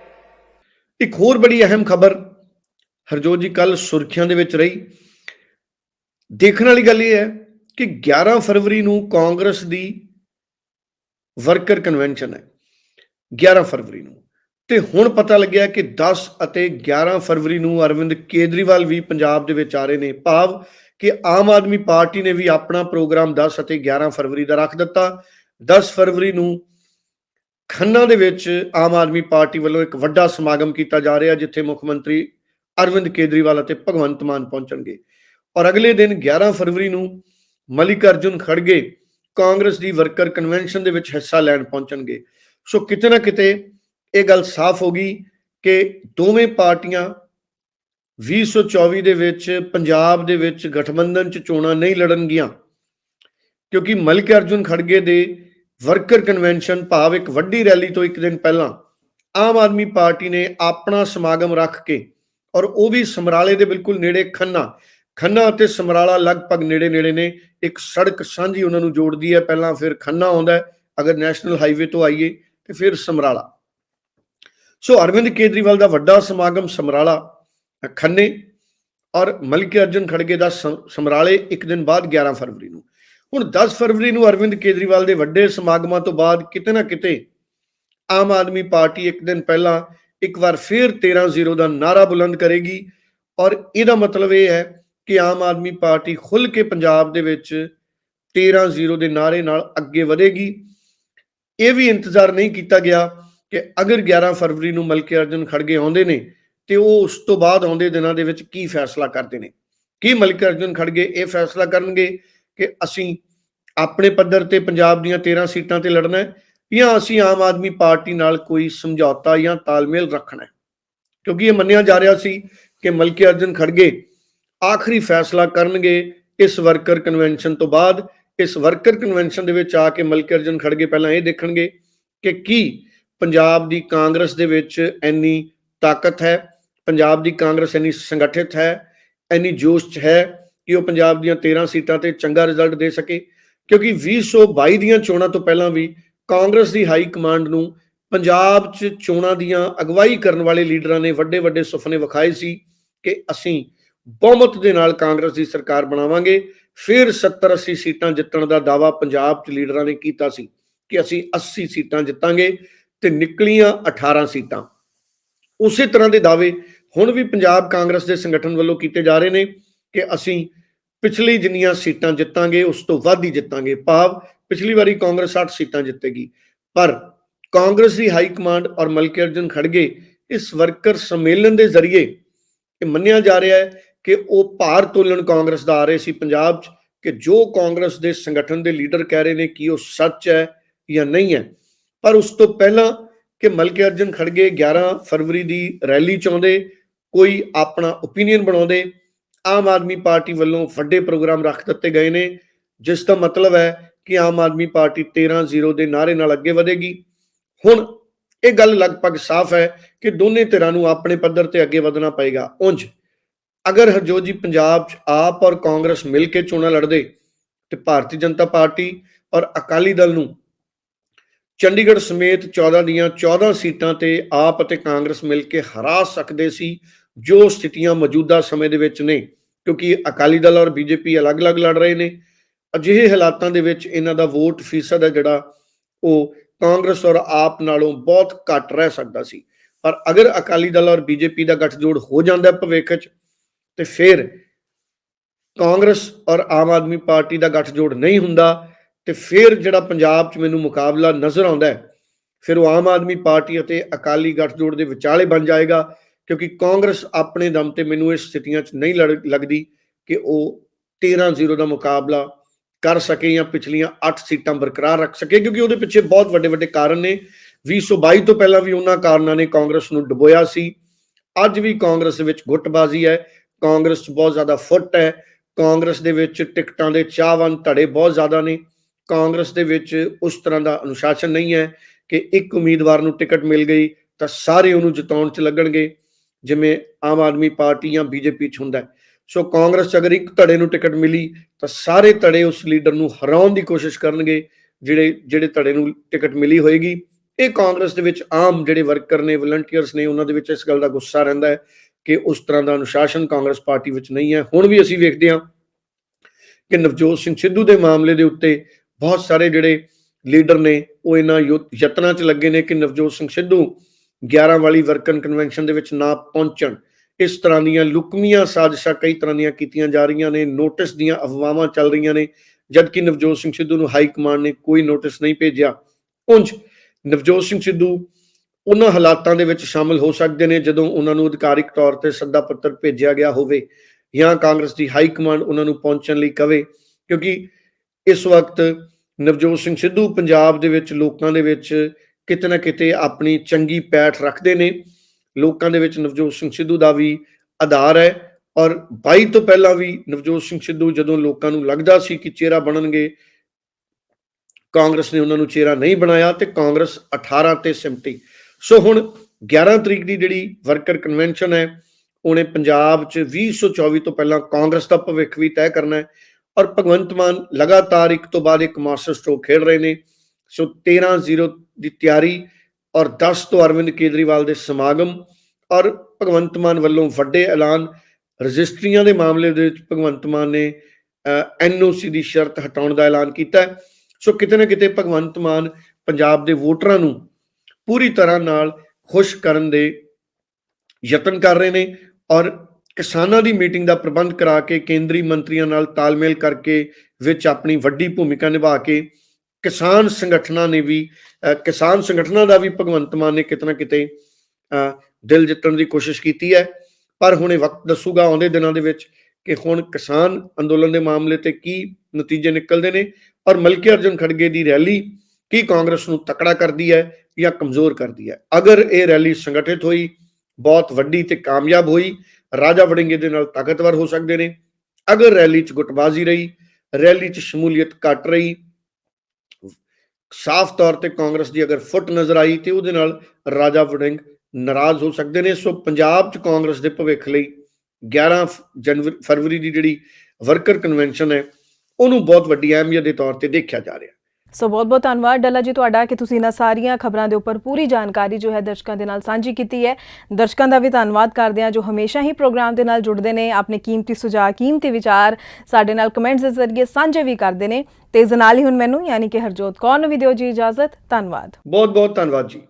B: एक और बड़ी अहम खबर ਹਰਜੋਤ ਜੀ ਕੱਲ ਸੁਰਖੀਆਂ ਦੇ ਵਿੱਚ ਰਹੀ। ਦੇਖਣ ਵਾਲੀ ਗੱਲ ਇਹ ਹੈ ਕਿ 11 ਫਰਵਰੀ ਨੂੰ ਕਾਂਗਰਸ ਦੀ ਵਰਕਰ ਕਨਵੈਨਸ਼ਨ ਹੈ 11 ਫਰਵਰੀ ਨੂੰ। ਤੇ ਹੁਣ ਪਤਾ ਲੱਗਿਆ ਕਿ 10 ਅਤੇ 11 ਫਰਵਰੀ ਨੂੰ ਅਰਵਿੰਦ ਕੇਜਰੀਵਾਲ ਵੀ ਪੰਜਾਬ ਦੇ ਵਿੱਚ ਆ ਰਹੇ ਨੇ। ਭਾਵ ਕਿ ਆਮ ਆਦਮੀ ਪਾਰਟੀ ਨੇ ਵੀ ਆਪਣਾ ਪ੍ਰੋਗਰਾਮ 10 ਅਤੇ 11 ਫਰਵਰੀ ਦਾ ਰੱਖ ਦਿੱਤਾ। 10 ਫਰਵਰੀ ਨੂੰ ਖੰਨਾ ਦੇ ਵਿੱਚ ਆਮ ਆਦਮੀ ਪਾਰਟੀ ਵੱਲੋਂ ਇੱਕ ਵੱਡਾ ਸਮਾਗਮ ਕੀਤਾ ਜਾ ਰਿਹਾ, ਜਿੱਥੇ ਮੁੱਖ ਮੰਤਰੀ ਅਰਵਿੰਦ ਕੇਜਰੀਵਾਲ ਅਤੇ ਭਗਵੰਤ ਮਾਨ ਪਹੁੰਚਣਗੇ। ਔਰ ਅਗਲੇ ਦਿਨ 11 ਫਰਵਰੀ ਨੂੰ ਮਲਿਕ ਅਰਜੁਨ ਖੜਗੇ ਕਾਂਗਰਸ ਦੀ ਵਰਕਰ ਕਨਵੈਨਸ਼ਨ ਦੇ ਵਿੱਚ ਹਿੱਸਾ ਲੈਣ ਪਹੁੰਚਣਗੇ। ਸੋ ਕਿਤੇ ਨਾ ਕਿਤੇ ਇਹ ਗੱਲ ਸਾਫ਼ ਹੋ ਗਈ ਕਿ ਦੋਵੇਂ ਪਾਰਟੀਆਂ 2024 ਦੇ ਵਿੱਚ ਪੰਜਾਬ ਦੇ ਵਿੱਚ ਗਠਬੰਧਨ ਚ ਚੋਣਾਂ ਨਹੀਂ ਲੜਨਗੀਆਂ। ਕਿਉਂਕਿ ਮਲਿਕ ਅਰਜੁਨ ਖੜਗੇ ਦੇ ਵਰਕਰ ਕਨਵੈਨਸ਼ਨ ਭਾਵ ਇੱਕ ਵੱਡੀ ਰੈਲੀ ਤੋਂ ਇੱਕ ਦਿਨ ਪਹਿਲਾਂ ਆਮ ਆਦਮੀ ਪਾਰਟੀ ਨੇ ਆਪਣਾ ਸਮਾਗਮ ਰੱਖ ਕੇ ਔਰ ਉਹ ਵੀ ਸਮਰਾਲੇ ਦੇ ਬਿਲਕੁਲ ਨੇੜੇ ਖੰਨਾ। ਖੰਨਾ ਅਤੇ ਸਮਰਾਲਾ ਲਗਭਗ ਨੇੜੇ ਨੇੜੇ ਨੇ। ਇੱਕ ਸੜਕ ਸਾਂਝੀ ਉਹਨਾਂ ਨੂੰ ਜੋੜਦੀ ਹੈ। ਪਹਿਲਾਂ ਫਿਰ ਖੰਨਾ ਆਉਂਦਾ ਹੈ। ਅਗਰ ਨੈਸ਼ਨਲ ਹਾਈਵੇ ਤੋਂ ਆਈਏ ਤੇ ਫਿਰ ਸਮਰਾਲਾ। ਸੋ ਅਰਵਿੰਦ ਕੇਜਰੀਵਾਲ ਦਾ ਵੱਡਾ ਸਮਾਗਮ ਸਮਰਾਲਾ, ਖੰਨੇ ਔਰ ਮਲਿਕ ਅਰਜਨ ਖੜਗੇ ਦਾ ਸਮਰਾਲੇ ਇੱਕ ਦਿਨ ਬਾਅਦ 11 ਫਰਵਰੀ ਨੂੰ। ਹੁਣ 10 ਫਰਵਰੀ ਨੂੰ ਅਰਵਿੰਦ ਕੇਜਰੀਵਾਲ ਦੇ ਵੱਡੇ ਸਮਾਗਮਾਂ ਤੋਂ ਬਾਅਦ ਕਿਤੇ ਨਾ ਕਿਤੇ ਆਮ ਆਦਮੀ ਪਾਰਟੀ ਇੱਕ ਦਿਨ ਪਹਿਲਾਂ ਇੱਕ ਵਾਰ ਫਿਰ 13-0 ਦਾ ਨਾਰਾ ਬੁਲੰਦ ਕਰੇਗੀ। ਔਰ ਇਹਦਾ ਮਤਲਬ ਇਹ ਹੈ ਕਿ ਆਮ ਆਦਮੀ ਪਾਰਟੀ ਖੁੱਲ ਕੇ ਪੰਜਾਬ ਦੇ ਵਿੱਚ 13-0 ਦੇ ਨਾਰੇ ਨਾਲ ਅੱਗੇ ਵਧੇਗੀ। ਇਹ ਵੀ ਇੰਤਜ਼ਾਰ ਨਹੀਂ ਕੀਤਾ ਗਿਆ ਕਿ ਅਗਰ 11 ਫਰਵਰੀ ਨੂੰ ਮਲਕੀ ਅਰਜਨ ਖੜਗੇ ਆਉਂਦੇ ਨੇ ਤੇ ਉਹ ਉਸ ਤੋਂ ਬਾਅਦ ਆਉਂਦੇ ਦਿਨਾਂ ਦੇ ਵਿੱਚ ਕੀ ਫੈਸਲਾ ਕਰਦੇ ਨੇ। ਕੀ ਮਲਕੇ ਅਰਜਨ ਖੜਗੇ, ਇਹ ਫੈਸਲਾ ਕਰਨਗੇ ਕਿ ਅਸੀਂ ਆਪਣੇ ਪੱਧਰ ਤੇ ਪੰਜਾਬ ਦੀਆਂ 13 ਸੀਟਾਂ ਤੇ ਲੜਨਾ ਹੈ ਜਾਂ ਅਸੀਂ ਆਮ ਆਦਮੀ ਪਾਰਟੀ ਨਾਲ ਕੋਈ ਸਮਝੌਤਾ ਜਾਂ ਤਾਲਮੇਲ ਰੱਖਣਾ ਹੈ? ਕਿਉਂਕਿ ਇਹ ਮੰਨਿਆ ਜਾ ਰਿਹਾ ਸੀ ਕਿ ਮਲਕੇ ਅਰਜਨ ਖੜਗੇ ਆਖਰੀ ਫੈਸਲਾ ਕਰਨਗੇ ਇਸ ਵਰਕਰ ਕਨਵੈਨਸ਼ਨ ਤੋਂ ਬਾਅਦ। ਇਸ ਵਰਕਰ ਕਨਵੈਨਸ਼ਨ ਦੇ ਵਿੱਚ ਆ ਕੇ ਮਲਕੇ ਅਰਜਨ ਖੜਗੇ ਪਹਿਲਾਂ ਇਹ ਦੇਖਣਗੇ ਕਿ ਕੀ ਪੰਜਾਬ ਦੀ ਕਾਂਗਰਸ ਦੇ ਵਿੱਚ ਇੰਨੀ ਤਾਕਤ ਹੈ, ਪੰਜਾਬ ਦੀ ਕਾਂਗਰਸ ਇੰਨੀ ਸੰਗਠਿਤ ਹੈ, ਇੰਨੀ ਜੋਸ਼ 'ਚ ਹੈ ਕਿ ਉਹ ਪੰਜਾਬ ਦੀਆਂ 13 ਸੀਟਾਂ ਤੇ ਚੰਗਾ ਰਿਜ਼ਲਟ ਦੇ ਸਕੇ। ਕਿਉਂਕਿ 2022 ਦੀਆਂ ਚੋਣਾਂ ਤੋਂ ਪਹਿਲਾਂ ਵੀ ਕਾਂਗਰਸ ਦੀ ਹਾਈ ਕਮਾਂਡ ਨੂੰ ਪੰਜਾਬ 'ਚ ਚੋਣਾਂ ਦੀਆਂ ਅਗਵਾਈ ਕਰਨ ਵਾਲੇ ਲੀਡਰਾਂ ਨੇ ਵੱਡੇ ਵੱਡੇ ਸੁਪਨੇ ਵਿਖਾਏ ਸੀ ਕਿ ਅਸੀਂ ਬਹੁਮਤ ਦੇ ਨਾਲ ਕਾਂਗਰਸ ਦੀ ਸਰਕਾਰ ਬਣਾਵਾਂਗੇ। ਫਿਰ 70 80 ਸੀਟਾਂ ਜਿੱਤਣ ਦਾ ਦਾਵਾ ਪੰਜਾਬ 'ਚ ਲੀਡਰਾਂ ਨੇ ਕੀਤਾ ਸੀ ਕਿ ਅਸੀਂ 80 ਸੀਟਾਂ ਜਿੱਤਾਂਗੇ ਤੇ ਨਿਕਲੀਆਂ 18 ਸੀਟਾਂ। ਉਸੇ ਤਰ੍ਹਾਂ ਦੇ ਦਾਅਵੇ ਹੁਣ ਵੀ ਪੰਜਾਬ ਕਾਂਗਰਸ ਦੇ ਸੰਗਠਨ ਵੱਲੋਂ ਕੀਤੇ ਜਾ ਰਹੇ ਨੇ ਕਿ ਅਸੀਂ ਪਿਛਲੀ ਜਿੰਨੀਆਂ ਸੀਟਾਂ ਜਿੱਤਾਂਗੇ, ਉਸ ਤੋਂ ਵੱਧ ਹੀ ਜਿੱਤਾਂਗੇ। ਭਾਵ ਪਿਛਲੀ ਵਾਰੀ ਕਾਂਗਰਸ 60 ਸੀਟਾਂ ਜਿੱਤੇਗੀ, ਪਰ ਕਾਂਗਰਸ ਦੀ ਹਾਈ ਕਮਾਂਡ ਔਰ ਮਲਕੀ ਅਰਜਨ ਖੜਗੇ ਇਸ ਵਰਕਰ ਸੰਮੇਲਨ ਦੇ ਜ਼ਰੀਏ ਇਹ ਮੰਨਿਆ ਜਾ ਰਿਹਾ ਹੈ ਕਿ ਉਹ ਭਾਰ ਤੋਲਣ ਕਾਂਗਰਸ ਦਾ ਆ ਰਹੇ ਸੀ ਪੰਜਾਬ 'ਚ, ਕਿ ਜੋ ਕਾਂਗਰਸ ਦੇ ਸੰਗਠਨ ਦੇ ਲੀਡਰ ਕਹਿ ਰਹੇ ਨੇ ਕਿ ਉਹ ਸੱਚ ਹੈ ਜਾਂ ਨਹੀਂ ਹੈ। ਪਰ ਉਸ ਤੋਂ ਪਹਿਲਾਂ ਕਿ ਮਲਕੀ ਅਰਜਨ ਖੜਗੇ 11 ਫਰਵਰੀ ਦੀ ਰੈਲੀ ਚਾਹੁੰਦੇ ਕੋਈ ਆਪਣਾ ਓਪੀਨੀਅਨ ਬਣਾਉਂਦੇ, ਆਮ ਆਦਮੀ ਪਾਰਟੀ ਵੱਲੋਂ ਵੱਡੇ ਪ੍ਰੋਗਰਾਮ ਰੱਖ ਦਿੱਤੇ ਗਏ ਨੇ, ਜਿਸ ਦਾ ਮਤਲਬ ਹੈ ਕਿ ਆਮ ਆਦਮੀ ਪਾਰਟੀ 13-0 ਦੇ ਨਾਰੇ ਨਾਲ ਅੱਗੇ ਵਧੇਗੀ। ਹੁਣ ਇਹ ਗੱਲ ਲਗਭਗ ਸਾਫ਼ ਹੈ ਕਿ ਦੋਨੇ ਧਿਰਾਂ ਨੂੰ ਆਪਣੇ ਪੱਧਰ ਤੇ ਅੱਗੇ ਵਧਣਾ ਪਏਗਾ। ਉਂਝ ਅਗਰ ਹਰਜੋਤ ਜੀ ਪੰਜਾਬ 'ਚ ਆਪ ਔਰ ਕਾਂਗਰਸ ਮਿਲ ਕੇ ਚੋਣਾਂ ਲੜਦੇ ਤੇ ਭਾਰਤੀ ਜਨਤਾ ਪਾਰਟੀ ਔਰ ਅਕਾਲੀ ਦਲ ਨੂੰ ਚੰਡੀਗੜ੍ਹ ਸਮੇਤ 14 ਦੀਆਂ 14 ਸੀਟਾਂ ਤੇ ਆਪ ਅਤੇ ਕਾਂਗਰਸ ਮਿਲ ਕੇ ਹਰਾ ਸਕਦੇ ਸੀ, ਜੋ ਸਥਿਤੀਆਂ ਮੌਜੂਦਾ ਸਮੇਂ ਦੇ ਵਿੱਚ ਨੇ, ਕਿਉਂਕਿ ਅਕਾਲੀ ਦਲ ਔਰ ਬੀਜੇਪੀ ਅਲੱਗ-ਅਲੱਗ ਲੜ ਰਹੇ ਨੇ। ਅਜਿਹੇ ਹਾਲਾਤਾਂ ਦੇ ਵਿੱਚ ਇਹਨਾਂ ਦਾ ਵੋਟ ਫੀਸਦ ਹੈ ਜਿਹੜਾ ਉਹ ਕਾਂਗਰਸ ਔਰ ਆਪ ਨਾਲੋਂ ਬਹੁਤ ਘੱਟ ਰਹਿ ਸਕਦਾ ਸੀ। ਪਰ ਅਗਰ ਅਕਾਲੀ ਦਲ ਔਰ ਬੀਜੇਪੀ ਦਾ ਗੱਠਜੋੜ ਹੋ ਜਾਂਦਾ ਭਵਿੱਖ 'ਚ, ਤੇ ਫਿਰ ਕਾਂਗਰਸ ਔਰ ਆਮ ਆਦਮੀ ਪਾਰਟੀ ਦਾ ਗੱਠਜੋੜ ਨਹੀਂ ਹੁੰਦਾ, ਤੇ ਫਿਰ ਜਿਹੜਾ ਪੰਜਾਬ 'ਚ ਮੈਨੂੰ ਮੁਕਾਬਲਾ ਨਜ਼ਰ ਆਉਂਦਾ ਹੈ, ਫਿਰ ਉਹ ਆਮ ਆਦਮੀ ਪਾਰਟੀ ਅਤੇ ਅਕਾਲੀ ਗੱਠਜੋੜ ਦੇ ਵਿਚਾਲੇ ਬਣ ਜਾਏਗਾ, ਕਿਉਂਕਿ ਕਾਂਗਰਸ ਆਪਣੇ ਦਮ ਤੇ ਮੈਨੂੰ ਇਸ ਸਥਿਤੀਆਂ 'ਚ ਨਹੀਂ ਲੜ- ਲੱਗਦੀ ਕਿ ਉਹ 13-0 ਦਾ ਮੁਕਾਬਲਾ ਕਰ ਸਕੇ ਜਾਂ ਪਿਛਲੀਆਂ 8 ਸੀਟਾਂ ਬਰਕਰਾਰ ਰੱਖ ਸਕੇ, ਕਿਉਂਕਿ ਉਹਦੇ ਪਿੱਛੇ ਬਹੁਤ ਵੱਡੇ ਵੱਡੇ ਕਾਰਨ ਨੇ। 2022 ਤੋਂ ਪਹਿਲਾਂ ਵੀ ਉਹਨਾਂ ਕਾਰਨਾਂ ਨੇ ਕਾਂਗਰਸ ਨੂੰ ਡੁਬੋਇਆ ਸੀ। ਅੱਜ ਵੀ ਕਾਂਗਰਸ ਵਿੱਚ ਗੁੱਟਬਾਜ਼ੀ ਹੈ। ਕਾਂਗਰਸ 'ਚ ਬਹੁਤ ਜ਼ਿਆਦਾ ਫੁੱਟ ਹੈ। ਕਾਂਗਰਸ ਦੇ ਵਿੱਚ ਟਿਕਟਾਂ ਦੇ ਚਾਹਵਾਨ ਧੜੇ ਬਹੁਤ ਜ਼ਿਆਦਾ ਨੇ। ਕਾਂਗਰਸ ਦੇ ਵਿੱਚ ਉਸ ਤਰ੍ਹਾਂ ਦਾ ਅਨੁਸ਼ਾਸਨ ਨਹੀਂ ਹੈ ਕਿ ਇੱਕ ਉਮੀਦਵਾਰ ਨੂੰ ਟਿਕਟ ਮਿਲ ਗਈ ਤਾਂ ਸਾਰੇ ਉਹਨੂੰ ਜਿਤਾਉਣ 'ਚ ਲੱਗਣਗੇ। ਜਿਵੇਂ ਆਮ ਆਦਮੀ ਪਾਰਟੀ ਜਾਂ ਬੀਜੇਪੀ 'ਚ ਹੁੰਦਾ ਹੈ। ਸੋ ਕਾਂਗਰਸ 'ਚ ਅਗਰ ਇੱਕ ਧੜੇ ਨੂੰ ਟਿਕਟ ਮਿਲੀ, ਤਾਂ ਸਾਰੇ ਧੜੇ ਉਸ ਲੀਡਰ ਨੂੰ ਹਰਾਉਣ ਦੀ ਕੋਸ਼ਿਸ਼ ਕਰਨਗੇ, ਜਿਹੜੇ ਜਿਹੜੇ ਧੜੇ ਨੂੰ ਟਿਕਟ ਮਿਲੀ ਹੋਏਗੀ। ਇਹ ਕਾਂਗਰਸ ਦੇ ਵਿੱਚ ਆਮ ਜਿਹੜੇ ਵਰਕਰ ਨੇ, ਵਲੰਟੀਅਰਸ ਨੇ, ਉਹਨਾਂ ਦੇ ਵਿੱਚ ਇਸ ਗੱਲ ਦਾ ਗੁੱਸਾ ਰਹਿੰਦਾ ਹੈ ਕਿ ਉਸ ਤਰ੍ਹਾਂ ਦਾ ਅਨੁਸ਼ਾਸਨ ਕਾਂਗਰਸ ਪਾਰਟੀ ਵਿੱਚ ਨਹੀਂ ਹੈ। ਹੁਣ ਵੀ ਅਸੀਂ ਵੇਖਦੇ ਹਾਂ ਕਿ ਨਵਜੋਤ ਸਿੰਘ ਸਿੱਧੂ ਦੇ ਮਾਮਲੇ ਦੇ ਉੱਤੇ ਬਹੁਤ ਸਾਰੇ ਜਿਹੜੇ ਲੀਡਰ ਨੇ, ਉਹ ਇਹਨਾਂ ਯੁ- ਯਤਨਾਂ 'ਚ ਲੱਗੇ ਨੇ ਕਿ ਨਵਜੋਤ ਸਿੰਘ ਸਿੱਧੂ 11 ਵਾਲੀ ਵਰਕਨ ਕਨਵੈਨਸ਼ਨ ਦੇ ਵਿੱਚ ਨਾ ਪਹੁੰਚਣ। ਇਸ ਤਰ੍ਹਾਂ ਦੀਆਂ ਲੁਕਮੀਆਂ ਸਾਜ਼ਿਸ਼ਾਂ ਕਈ ਤਰ੍ਹਾਂ ਦੀਆਂ ਕੀਤੀਆਂ ਜਾ ਰਹੀਆਂ ਨੇ ਨੋਟਿਸ ਦੀਆਂ ਅਫਵਾਹਾਂ ਚੱਲ ਰਹੀਆਂ ਨੇ, ਜਦਕਿ ਨਵਜੋਤ ਸਿੰਘ ਸਿੱਧੂ ਨੂੰ ਹਾਈ ਕਮਾਂਡ ਨੇ ਕੋਈ ਨੋਟਿਸ ਨਹੀਂ ਭੇਜਿਆ। ਉਂਝ ਨਵਜੋਤ ਸਿੰਘ ਸਿੱਧੂ ਉਹਨਾਂ ਹਾਲਾਤਾਂ ਦੇ ਵਿੱਚ ਸ਼ਾਮਲ ਹੋ ਸਕਦੇ ਨੇ, ਜਦੋਂ ਉਹਨਾਂ ਨੂੰ ਅਧਿਕਾਰਿਕ ਤੌਰ ਤੇ ਸੱਦਾ ਪੱਤਰ ਭੇਜਿਆ ਗਿਆ ਹੋਵੇ ਜਾਂ ਕਾਂਗਰਸ ਦੀ ਹਾਈ ਕਮਾਂਡ ਉਹਨਾਂ ਨੂੰ ਪਹੁੰਚਣ ਲਈ ਕਵੇ, ਕਿਉਂਕਿ ਇਸ ਵਕਤ ਨਵਜੋਤ ਸਿੰਘ ਸਿੱਧੂ ਪੰਜਾਬ ਦੇ ਵਿੱਚ ਲੋਕਾਂ ਦੇ ਵਿੱਚ ਕਿਤੇ ਨਾ ਕਿਤੇ ਆਪਣੀ ਚੰਗੀ ਪੈਠ ਰੱਖਦੇ ਨੇ। ਲੋਕਾਂ ਦੇ ਵਿੱਚ ਨਵਜੋਤ ਸਿੰਘ ਸਿੱਧੂ ਦਾ ਵੀ ਆਧਾਰ ਹੈ ਔਰ 22 ਤੋਂ ਪਹਿਲਾਂ ਵੀ ਨਵਜੋਤ ਸਿੰਘ ਸਿੱਧੂ ਜਦੋਂ ਲੋਕਾਂ ਨੂੰ ਲੱਗਦਾ ਸੀ ਕਿ ਚਿਹਰਾ ਬਣਨਗੇ, ਕਾਂਗਰਸ ਨੇ ਉਹਨਾਂ ਨੂੰ ਚਿਹਰਾ ਨਹੀਂ ਬਣਾਇਆ ਤੇ ਕਾਂਗਰਸ 18 ਤੇ ਸਿਮਟੀ ਸੋ ਹੁਣ 11 ਤਰੀਕ ਦੀ ਜਿਹੜੀ ਵਰਕਰ ਕਨਵੈਨਸ਼ਨ ਹੈ, ਉਹਨੇ ਪੰਜਾਬ 'ਚ 2024 ਤੋਂ ਪਹਿਲਾਂ ਕਾਂਗਰਸ ਦਾ ਭਵਿੱਖ ਵੀ ਤੈਅ ਕਰਨਾ ਹੈ ਔਰ ਭਗਵੰਤ ਮਾਨ ਲਗਾਤਾਰ ਇੱਕ ਤੋਂ ਬਾਅਦ ਇੱਕ ਮਾਸਟਰ ਸਟ੍ਰੋਕ ਖੇਡ ਰਹੇ ਨੇ। ਸੋ 13-0 ਦੀ ਤਿਆਰੀ ਔਰ 10 ਤੋਂ ਅਰਵਿੰਦ ਕੇਜਰੀਵਾਲ ਦੇ ਸਮਾਗਮ ਔਰ ਭਗਵੰਤ ਮਾਨ ਵੱਲੋਂ ਵੱਡੇ ਐਲਾਨ, ਰਜਿਸਟਰੀਆਂ ਦੇ ਮਾਮਲੇ ਦੇ ਵਿੱਚ ਭਗਵੰਤ ਮਾਨ ਨੇ ਐਨਓਸੀ ਦੀ ਸ਼ਰਤ ਹਟਾਉਣ ਦਾ ਐਲਾਨ ਕੀਤਾ ਸੋ ਕਿਤੇ ਨਾ ਕਿਤੇ ਭਗਵੰਤ ਮਾਨ ਪੰਜਾਬ ਦੇ ਵੋਟਰਾਂ ਨੂੰ ਪੂਰੀ ਤਰ੍ਹਾਂ ਨਾਲ ਖੁਸ਼ ਕਰਨ ਦੇ ਯਤਨ ਕਰ ਰਹੇ ਨੇ ਔਰ ਕਿਸਾਨਾਂ ਦੀ ਮੀਟਿੰਗ ਦਾ ਪ੍ਰਬੰਧ ਕਰਾ ਕੇ ਕੇਂਦਰੀ ਮੰਤਰੀਆਂ ਨਾਲ ਤਾਲਮੇਲ ਕਰਕੇ ਵਿੱਚ ਆਪਣੀ ਵੱਡੀ ਭੂਮਿਕਾ ਨਿਭਾ ਕੇ ਕਿਸਾਨ ਸੰਗਠਨਾਂ ਨੇ ਵੀ ਕਿਸਾਨ ਸੰਗਠਨਾਂ ਦਾ ਵੀ ਭਗਵੰਤ ਮਾਨ ਨੇ ਕਿਤਨਾ ਕਿਤੇ ਦਿਲ ਜਿੱਤਣ ਦੀ ਕੋਸ਼ਿਸ਼ ਕੀਤੀ ਹੈ। ਪਰ ਹੁਣ ਇਹ ਵਕਤ ਦੱਸੂਗਾ ਆਉਂਦੇ ਦਿਨਾਂ ਦੇ ਵਿੱਚ ਕਿ ਹੁਣ ਕਿਸਾਨ ਅੰਦੋਲਨ ਦੇ ਮਾਮਲੇ ਤੇ ਕੀ ਨਤੀਜੇ ਨਿਕਲਦੇ ਨੇ ਔਰ ਮਲਕੀ ਅਰਜਨ ਖੜਗੇ ਦੀ ਰੈਲੀ ਕੀ ਕਾਂਗਰਸ ਨੂੰ ਤਕੜਾ ਕਰਦੀ ਹੈ ਜਾਂ ਕਮਜ਼ੋਰ ਕਰਦੀ ਹੈ। ਅਗਰ ਇਹ ਰੈਲੀ ਸੰਗਠਿਤ ਹੋਈ, ਬਹੁਤ ਵੱਡੀ ਤੇ ਕਾਮਯਾਬ ਹੋਈ, ਰਾਜਾ ਵੜਿੰਗੇ ਦੇ ਨਾਲ ਤਾਕਤਵਰ ਹੋ ਸਕਦੇ ਨੇ। ਅਗਰ ਰੈਲੀ 'ਚ ਗੁੱਟਬਾਜ਼ੀ ਰਹੀ, ਰੈਲੀ 'ਚ ਸ਼ਮੂਲੀਅਤ ਘਟ ਰਹੀ ਸਾਫ਼ ਤੌਰ ਤੇ ਕਾਂਗਰਸ ਦੀ ਅਗਰ ਫੁੱਟ ਨਜ਼ਰ ਆਈ ਤੇ ਉਹਦੇ ਨਾਲ ਰਾਜਾ ਵੜਿੰਗ ਨਾਰਾਜ਼ ਹੋ ਸਕਦੇ ਨੇ। ਸੋ ਪੰਜਾਬ 'ਚ ਕਾਂਗਰਸ ਦੇ ਭਵਿੱਖ ਲਈ 11 ਫ- ਜਨਵਰੀ, ਫਰਵਰੀ ਦੀ ਜਿਹੜੀ ਵਰਕਰ ਕਨਵੈਨਸ਼ਨ ਹੈ, ਉਹਨੂੰ ਬਹੁਤ ਵੱਡੀ ਅਹਿਮੀਅਤ ਦੇ ਤੌਰ ਤੇ ਦੇਖਿਆ ਜਾ ਰਿਹਾ।
A: ਸੋ ਬਹੁਤ ਬਹੁਤ ਧੰਨਵਾਦ ਡੱਲਾ ਜੀ ਤੁਹਾਡਾ ਕਿ ਤੁਸੀਂ ਇਹਨਾਂ ਸਾਰੀਆਂ ਖਬਰਾਂ ਦੇ ਉੱਪਰ ਪੂਰੀ ਜਾਣਕਾਰੀ ਜੋ ਹੈ ਦਰਸ਼ਕਾਂ ਦੇ ਨਾਲ ਸਾਂਝੀ ਕੀਤੀ ਹੈ। ਦਰਸ਼ਕਾਂ ਦਾ ਵੀ ਧੰਨਵਾਦ ਕਰਦੇ ਹਾਂ ਜੋ ਹਮੇਸ਼ਾ ਹੀ ਪ੍ਰੋਗਰਾਮ ਦੇ ਨਾਲ ਜੁੜਦੇ ਨੇ, ਆਪਣੇ ਕੀਮਤੀ ਸੁਝਾਅ, ਕੀਮਤੀ ਵਿਚਾਰ ਸਾਡੇ ਨਾਲ ਕਮੈਂਟਸ ਦੇ ਜ਼ਰੀਏ ਸਾਂਝੇ ਵੀ ਕਰਦੇ ਨੇ। ਤੇ ਇਸ ਦੇ ਨਾਲ ਹੀ ਹੁਣ ਮੈਨੂੰ, ਯਾਨੀ ਕਿ ਹਰਜੋਤ ਕੌਰ ਨੂੰ ਵੀ ਦਿਓ ਜੀ ਇਜਾਜ਼ਤ। ਧੰਨਵਾਦ।
B: ਬਹੁਤ ਬਹੁਤ ਧੰਨਵਾਦ ਜੀ।